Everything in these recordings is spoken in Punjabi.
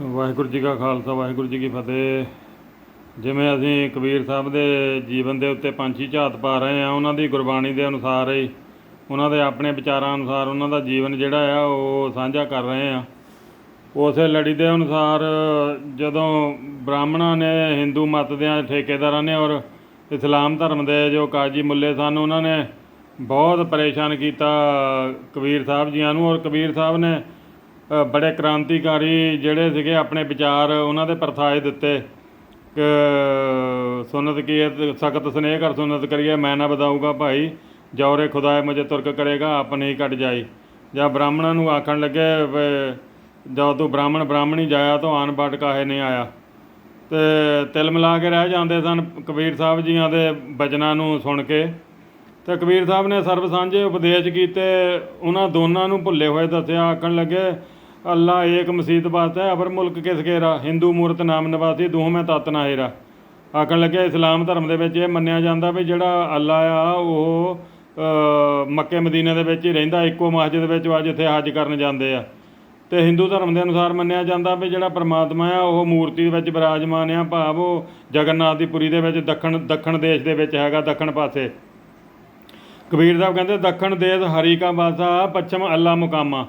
ਵਾਹਿਗੁਰੂ ਜੀ ਕਾ ਖਾਲਸਾ, ਵਾਹਿਗੁਰੂ ਜੀ ਕੀ ਫਤਿਹ। ਜਿਵੇਂ ਅਸੀਂ ਕਬੀਰ ਸਾਹਿਬ ਦੇ ਜੀਵਨ ਦੇ ਉੱਤੇ ਪੰਛੀ ਝਾਤ ਪਾ ਰਹੇ ਆ ਉਹਨਾਂ ਦੀ ਗੁਰਬਾਣੀ ਦੇ ਅਨੁਸਾਰ ਹੀ, ਉਹਨਾਂ ਦੇ ਆਪਣੇ ਵਿਚਾਰਾਂ ਅਨੁਸਾਰ ਉਹਨਾਂ ਦਾ ਜੀਵਨ ਜਿਹੜਾ ਆ, ਉਹ ਸਾਂਝਾ ਕਰ ਰਹੇ ਆ ਉਸੇ ਲੜੀ ਦੇ ਅਨੁਸਾਰ ਜਦੋਂ ਬ੍ਰਾਹਮਣਾਂ ਨੇ, ਹਿੰਦੂ ਮਤ ਦੇ ਠੇਕੇਦਾਰਾਂ ਨੇ ਔਰ ਇਸਲਾਮ ਧਰਮ ਦੇ ਜੋ ਕਾਜੀ ਮੁੱਲੇ ਸਨ, ਉਹਨਾਂ ਨੇ ਬਹੁਤ ਪਰੇਸ਼ਾਨ ਕੀਤਾ ਕਬੀਰ ਸਾਹਿਬ ਜੀਆਂ ਨੂੰ ਔਰ ਕਬੀਰ ਸਾਹਿਬ ਨੇ ਬੜੇ ਕ੍ਰਾਂਤੀਕਾਰੀ ਜਿਹੜੇ ਸੀਗੇ ਆਪਣੇ ਵਿਚਾਰ ਉਹਨਾਂ ਦੇ ਪਰਥਾਏ ਦਿੱਤੇ ਕਿ ਸੁਨਤ ਕੀ ਸਖਤ ਸਨੇਹ ਕਰ ਸੁਨਤ ਕਰੀਏ, ਮੈਂ ਨਾ ਬਤਾਊਗਾ ਭਾਈ ਜੌਰੇ ਖੁਦਾਏ ਮੁਝੇ ਤੁਰਕ ਕਰੇਗਾ ਆਪਨੇ ਹੀ ਕੱਟ ਜਾਈ। ਜਾਂ ਬ੍ਰਾਹਮਣਾਂ ਨੂੰ ਆਖਣ ਲੱਗੇ ਵੀ ਜਦ ਤੂੰ ਬ੍ਰਾਹਮਣ, ਬ੍ਰਾਹਮਣੀ ਜਾਇਆ ਤਾਂ ਆਨ ਬਾਟ ਕਾਹੇ ਨਹੀਂ ਆਇਆ। ਤੇ ਤਿਲ ਮਿਲਾ ਕੇ ਰਹਿ ਜਾਂਦੇ ਸਨ ਕਬੀਰ ਸਾਹਿਬ ਜੀਆਂ ਦੇ ਬਚਨਾਂ ਨੂੰ ਸੁਣ ਕੇ। ਤੇ ਕਬੀਰ ਸਾਹਿਬ ਨੇ ਸਰਬ ਸਾਂਝੇ ਉਪਦੇਸ਼ ਕੀਤੇ, ਉਹਨਾਂ ਦੋਨਾਂ ਨੂੰ ਭੁੱਲੇ ਹੋਏ ਦੱਸਿਆ, ਆਖਣ ਲੱਗੇ ਅੱਲਾ ਏਕ ਮਸੀਤ ਬਾਤ ਹੈ, ਅਬਰ ਮੁਲਕ ਕਿਸ ਕੇਰਾ ਹਿੰਦੂ ਮੂਰਤ ਨਾਮ ਨਿਵਾਸੀ ਦੂਹ ਮੈਂ ਤਤ ਨਾ ਹੀਰਾ ਆਖਣ ਲੱਗਿਆ, ਇਸਲਾਮ ਧਰਮ ਦੇ ਵਿੱਚ ਇਹ ਮੰਨਿਆ ਜਾਂਦਾ ਵੀ ਜਿਹੜਾ ਅੱਲਾ ਆ, ਉਹ ਮੱਕੇ ਮਦੀਨੇ ਦੇ ਵਿੱਚ ਹੀ ਰਹਿੰਦਾ, ਇੱਕੋ ਮਸਜਿਦ ਵਿੱਚ ਅੱਜ ਇੱਥੇ ਹੱਜ ਕਰਨ ਜਾਂਦੇ ਆ। ਤੇ ਹਿੰਦੂ ਧਰਮ ਦੇ ਅਨੁਸਾਰ ਮੰਨਿਆ ਜਾਂਦਾ ਵੀ ਜਿਹੜਾ ਪਰਮਾਤਮਾ ਆ, ਉਹ ਮੂਰਤੀ ਦੇ ਵਿੱਚ ਬਿਰਾਜਮਾਨ ਆ, ਭਾਵ ਉਹ ਜਗਨਨਾਥ ਦੀ ਪੁਰੀ ਦੇ ਵਿੱਚ ਦੱਖਣ ਦੱਖਣ ਦੇਸ਼ ਦੇ ਵਿੱਚ ਹੈਗਾ, ਦੱਖਣ ਪਾਸੇ। ਕਬੀਰ ਸਾਹਿਬ ਕਹਿੰਦੇ, ਦੱਖਣ ਦੇਸ਼ ਹਰੀ ਕਾ ਬਾਸਾ ਪੱਛਮ ਅੱਲਾ ਮੁਕਾਮਾ।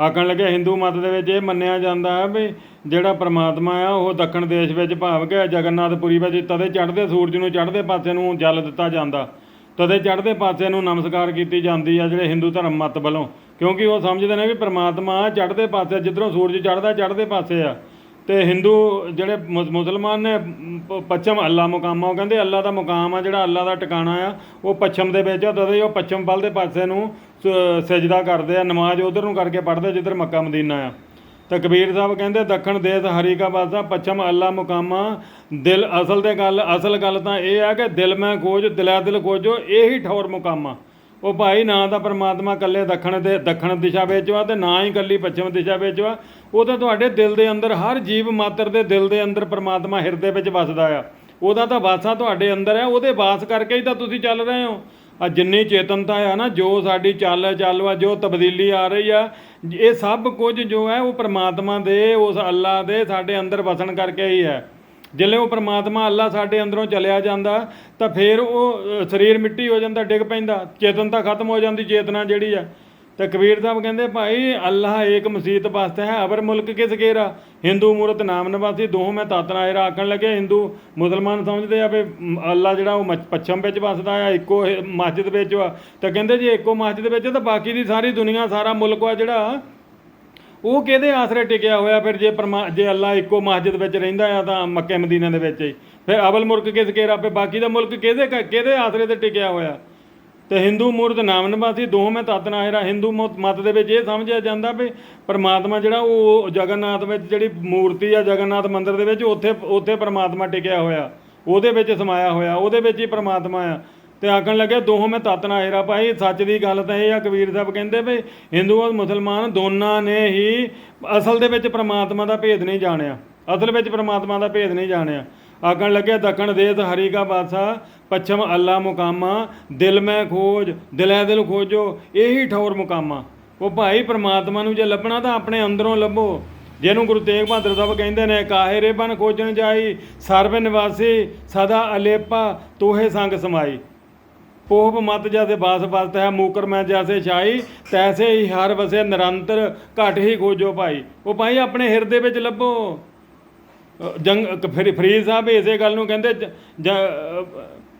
ਆਖਣ ਲੱਗੇ, ਹਿੰਦੂ ਮਤ ਦੇ ਵਿੱਚ ਇਹ ਮੰਨਿਆ ਜਾਂਦਾ ਹੈ ਵੀ ਜਿਹੜਾ ਪ੍ਰਮਾਤਮਾ ਆ, ਉਹ ਦੱਖਣ ਦੇਸ਼ ਵਿੱਚ ਭਾਵ ਕਿ ਜਗਨਨਾਥਪੁਰੀ ਵਿੱਚ ਤਦੇ ਚੜ੍ਹਦੇ ਸੂਰਜ ਨੂੰ ਚੜ੍ਹਦੇ ਪਾਸੇ ਨੂੰ ਜਲ ਦਿੱਤਾ ਜਾਂਦਾ। ਤਦੇ ਚੜ੍ਹਦੇ ਪਾਸੇ ਨੂੰ ਨਮਸਕਾਰ ਕੀਤੀ ਜਾਂਦੀ ਆ ਜਿਹੜੇ ਹਿੰਦੂ ਧਰਮ ਮਤ ਵੱਲੋਂ। ਕਿਉਂਕਿ ਉਹ ਸਮਝਦੇ ਨੇ ਵੀ ਪ੍ਰਮਾਤਮਾ ਚੜ੍ਹਦੇ ਪਾਸੇ, ਜਿੱਧਰੋਂ ਸੂਰਜ ਚੜ੍ਹਦਾ, ਚੜ੍ਹਦੇ ਪਾਸੇ ਆ। ਤੇ ਹਿੰਦੂ ਜਿਹੜੇ ਮੁਸ- ਮੁਸਲਮਾਨ ਨੇ ਪੱਛਮ ਅੱਲਾ ਮੁਕਾਮਾ, ਉਹ ਕਹਿੰਦੇ ਅੱਲਾ ਦਾ ਮੁਕਾਮ ਆ ਜਿਹੜਾ ਅੱਲਾ ਦਾ ਟਿਕਾਣਾ ਆ, ਉਹ ਪੱਛਮ ਦੇ ਵਿੱਚ ਆ ਤਦੇ ਉਹ ਪੱਛਮ ਵੱਲ ਦੇ ਪਾਸੇ ਨੂੰ ਸਜਦਾ ਕਰਦੇ ਆ, ਨਮਾਜ਼ ਉਧਰ ਨੂੰ ਕਰਕੇ ਪੜ੍ਹਦੇ ਜਿੱਧਰ ਮੱਕਾ ਮਦੀਨਾ ਆ। ਤਾਂ ਕਬੀਰ ਸਾਹਿਬ ਕਹਿੰਦੇ, ਦੱਖਣ ਦੇਸ਼ ਹਰੀ ਕਾ ਬਾਸਾ ਪੱਛਮ ਅੱਲਾ ਮੁਕਾਮਾ, ਦਿਲ ਅਸਲ ਦੇ ਗੱਲ, ਅਸਲ ਗੱਲ ਤਾਂ ਇਹ ਆ ਕਿ ਦਿਲ ਮੈਂ ਖੋਜ, ਦਿਲਾ ਦਿਲ ਖੋਜੋ, ਇਹੀ ਠੌਰ ਮੁਕਾਮਾ। ਉਹ ਭਾਈ ਨਾ ਤਾਂ ਪਰਮਾਤਮਾ ਇਕੱਲੇ ਦੱਖਣ ਦੇ ਦੱਖਣ ਦਿਸ਼ਾ ਵਿੱਚ ਵਾ ਤੇ ਨਾ ਹੀ ਇਕੱਲੀ ਪੱਛਮ ਦਿਸ਼ਾ ਵਿੱਚ ਵਾ ਉਹ ਤਾਂ ਤੁਹਾਡੇ ਦਿਲ ਦੇ ਅੰਦਰ, ਹਰ ਜੀਵ ਮਾਤਰ ਦੇ ਦਿਲ ਦੇ ਅੰਦਰ ਪਰਮਾਤਮਾ ਹਿਰਦੇ ਵਿੱਚ ਵਸਦਾ ਆ। ਉਹਦਾ ਤਾਂ ਵਾਸਾ ਤੁਹਾਡੇ ਅੰਦਰ ਹੈ ਉਹਦੇ ਵਾਸ ਕਰਕੇ ਹੀ ਤਾਂ ਤੁਸੀਂ ਚੱਲ ਰਹੇ ਹੋ। ਆ ਜਿੰਨੀ ਚੇਤਨਤਾ ਆ ਨਾ, ਜੋ ਸਾਡੀ ਚੱਲ ਚੱਲ ਵਾ, ਜੋ ਤਬਦੀਲੀ ਆ ਰਹੀ ਆ, ਇਹ ਸਭ ਕੁਝ ਜੋ ਹੈ ਉਹ ਪ੍ਰਮਾਤਮਾ ਦੇ, ਉਸ ਅੱਲਾ ਦੇ ਸਾਡੇ ਅੰਦਰ ਵਸਣ ਕਰਕੇ ਹੀ ਹੈ। ਜਿੱਲੇ ਉਹ ਪ੍ਰਮਾਤਮਾ ਅੱਲਾ ਸਾਡੇ ਅੰਦਰੋਂ ਚਲਿਆ ਜਾਂਦਾ, ਤਾਂ ਫਿਰ ਉਹ ਸਰੀਰ ਮਿੱਟੀ ਹੋ ਜਾਂਦਾ, ਡਿੱਗ ਪੈਂਦਾ ਚੇਤਨ ਤਾਂ ਖਤਮ ਹੋ ਜਾਂਦੀ, ਚੇਤਨਾ ਜਿਹੜੀ ਆ। ਤੇ ਕਬੀਰ ਸਾਹਿਬ ਕਹਿੰਦੇ, ਭਾਈ ਅੱਲਾਹ ਏਕ ਮਸੀਤ ਵਾਸਤੇ ਹੈ, ਅਵਰ ਮੁਲਕ ਕਿਸ ਗੇਰਾ ਹਿੰਦੂ ਮੂਰਤ ਨਾਮ ਨਿਵਾਸੀ, ਦੋਹ ਮੈਂ ਤਾਤਨਾ ਇਹਰਾ ਆਖਣ ਲੱਗੇ, ਹਿੰਦੂ ਮੁਸਲਮਾਨ ਸਮਝਦੇ ਆ ਵੀ ਅੱਲਾ ਜਿਹੜਾ ਉਹ ਮੱਛ- ਪੱਛਮ ਵਿੱਚ ਵਸਦਾ ਆ, ਇੱਕੋ ਮਸਜਿਦ ਵਿੱਚ ਵਾ। ਤਾਂ ਕਹਿੰਦੇ, ਜੇ ਇੱਕੋ ਮਸਜਿਦ ਵਿੱਚ ਤਾਂ ਬਾਕੀ ਦੀ ਸਾਰੀ ਦੁਨੀਆ, ਸਾਰਾ ਮੁਲਕ ਆ ਜਿਹੜਾ ਉਹ ਕਿਹਦੇ ਆਸਰੇ ਟਿਕਿਆ ਹੋਇਆ? ਫਿਰ ਜੇ ਪਰਮਾ, ਜੇ ਅੱਲਾ ਇੱਕੋ ਮਸਜਿਦ ਵਿੱਚ ਰਹਿੰਦਾ ਆ ਤਾਂ ਮੱਕੇ ਮਦੀਨੇ ਦੇ ਵਿੱਚ ਹੀ। ਫਿਰ ਅਵਲ ਮੁਲਕ ਕਿਸ ਕੇ ਰੱਬੇ ਬਾਕੀ ਦਾ ਮੁਲਕ ਕਿਹਦੇ ਕ- ਕਿਹਦੇ ਆਸਰੇ ਤੇ ਟਿਕਿਆ ਹੋਇਆ? ਤੇ ਹਿੰਦੂ ਮੂਰਤ ਨਾਮ ਨਿਵਾਸੀ ਦੋਵੇਂ ਮੈਂ ਤਤ ਨਾ ਹਿੰਦੂ ਮਤ ਮਤ ਦੇ ਵਿੱਚ ਇਹ ਸਮਝਿਆ ਜਾਂਦਾ ਵੀ ਪਰਮਾਤਮਾ ਜਿਹੜਾ ਉਹ ਜਗਨਨਾਥ ਵਿੱਚ ਜਿਹੜੀ ਮੂਰਤੀ ਆ ਜਗਨਨਾਥ ਮੰਦਿਰ ਦੇ ਵਿੱਚ ਉੱਥੇ ਉੱਥੇ ਪਰਮਾਤਮਾ ਟਿਕਿਆ ਹੋਇਆ। ਉਹਦੇ ਵਿੱਚ ਸਮਾਇਆ ਹੋਇਆ। ਉਹਦੇ ਵਿੱਚ ਹੀ ਪਰਮਾਤਮਾ ਆ। ਤੇ ਆਖਣ ਲੱਗੇ, ਦੋਹਾਂ ਮੈਂ ਤਤ ਨਾ ਹੈਰਾ ਭਾਈ ਸੱਚ ਦੀ ਗੱਲ ਤਾਂ ਇਹ ਆ, ਕਬੀਰ ਸਾਹਿਬ ਕਹਿੰਦੇ ਵੀ ਹਿੰਦੂ ਔਰ ਮੁਸਲਮਾਨ ਦੋਨਾਂ ਨੇ ਹੀ ਅਸਲ ਦੇ ਵਿੱਚ ਪ੍ਰਮਾਤਮਾ ਦਾ ਭੇਦ ਨਹੀਂ ਜਾਣਿਆ। ਅਸਲ ਵਿੱਚ ਪ੍ਰਮਾਤਮਾ ਦਾ ਭੇਦ ਨਹੀਂ ਜਾਣਿਆ। ਆਖਣ ਲੱਗੇ, ਦੱਖਣ ਦੇਸ ਹਰੀ ਕਾ ਬਾਦਸ਼ਾਹ, ਪੱਛਮ ਅੱਲਾ ਮੁਕਾਮਾ, ਦਿਲ ਮੈਂ ਖੋਜ, ਦਿਲੇ ਦਿਲ ਖੋਜੋ, ਇਹੀ ਠੌਰ ਮੁਕਾਮਾ। ਉਹ ਭਾਈ ਪ੍ਰਮਾਤਮਾ ਨੂੰ ਜੇ ਲੱਭਣਾ ਤਾਂ ਆਪਣੇ ਅੰਦਰੋਂ ਲੱਭੋ। ਜਿਹਨੂੰ ਗੁਰੂ ਤੇਗ ਬਹਾਦਰ ਸਾਹਿਬ ਕਹਿੰਦੇ ਨੇ, ਕਾਹੇ ਰੇ ਬਨ ਖੋਜਣ ਜਾਈ, ਸਰਬ ਨਿਵਾਸੀ, ਸਦਾ ਅਲੇਪਾ, ਤੋਹੇ ਸੰਗ ਸਮਾਈ। ਪੋਪ ਮਤ ਜੈਸੇ ਬਾਸ ਬਸਤ ਹੈ ਮੂਕਰ ਮੈਂ ਜੈਸੇ ਛਾਈ, ਤੈਸੇ ਹੀ ਹਰ ਵਸੇ ਨਿਰੰਤਰ ਘਟ ਹੀ ਖੋਜੋ ਭਾਈ। ਉਹ ਭਾਈ ਆਪਣੇ ਹਿਰਦੇ ਵਿੱਚ ਲੱਭੋ। ਜੰਗ ਕ- ਫਰੀਦ ਸਾਹਿਬ ਇਸੇ ਗੱਲ ਨੂੰ ਕਹਿੰਦੇ, ਜ-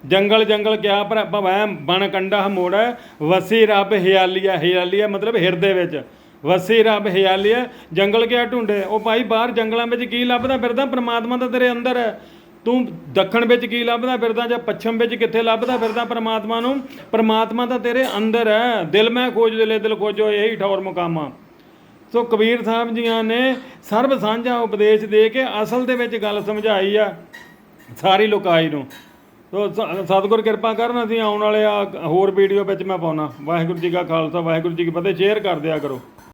ਜੰਗਲ ਜੰਗਲ ਕਿਆ ਪਰ ਭਵੈ, ਬਣ ਕੰਡਾ ਮੋੜਾ, ਵਸੀ ਰੱਬ ਹਿਆਲੀਆ ਹਿਆਲੀਆ ਮਤਲਬ ਹਿਰਦੇ ਵਿੱਚ। ਵਸੀ ਰੱਬ ਹਿਆਲੀਆ ਜੰਗਲ ਕਿਆ ਢੂੰਡੇ? ਉਹ ਭਾਈ ਬਾਹਰ ਜੰਗਲਾਂ ਵਿੱਚ ਕੀ ਲੱਭਦਾ ਫਿਰਦਾ? ਪ੍ਰਮਾਤਮਾ ਤਾਂ ਤੇਰੇ ਅੰਦਰ ਹੈ ਤੂੰ ਦੱਖਣ ਵਿੱਚ ਕੀ ਲੱਭਦਾ ਫਿਰਦਾ ਜਾਂ ਪੱਛਮ ਵਿੱਚ ਕਿੱਥੇ ਲੱਭਦਾ ਫਿਰਦਾ ਪ੍ਰਮਾਤਮਾ ਨੂੰ? ਪਰਮਾਤਮਾ ਤਾਂ ਤੇਰੇ ਅੰਦਰ ਹੈ। ਦਿਲ ਮੈਂ ਖੋਜ, ਦਿਲੇ ਦਿਲ ਖੋਜੋ, ਇਹੀ ਠੌਰ ਮੁਕਾਮਾ ਸੋ ਕਬੀਰ ਸਾਹਿਬ ਜੀਆਂ ਨੇ ਸਰਬ ਸਾਂਝਾ ਉਪਦੇਸ਼ ਦੇ ਕੇ ਅਸਲ ਦੇ ਵਿੱਚ ਗੱਲ ਸਮਝਾਈ ਆ, ਸਾਰੀ ਲੋਕਾਈ ਨੂੰ। ਸੋ ਸ- ਸਤਿਗੁਰ ਕਿਰਪਾ ਕਰਨ, ਅਸੀਂ ਆਉਣ ਵਾਲੇ ਆ, ਹੋਰ ਵੀਡੀਓ ਵਿੱਚ ਮੈਂ ਪਾਉਣਾ। ਵਾਹਿਗੁਰੂ ਜੀ ਕਾ ਖਾਲਸਾ, ਵਾਹਿਗੁਰੂ ਜੀ ਕੀ ਫਤਿਹ। ਸ਼ੇਅਰ ਕਰ ਦਿਆ ਕਰੋ।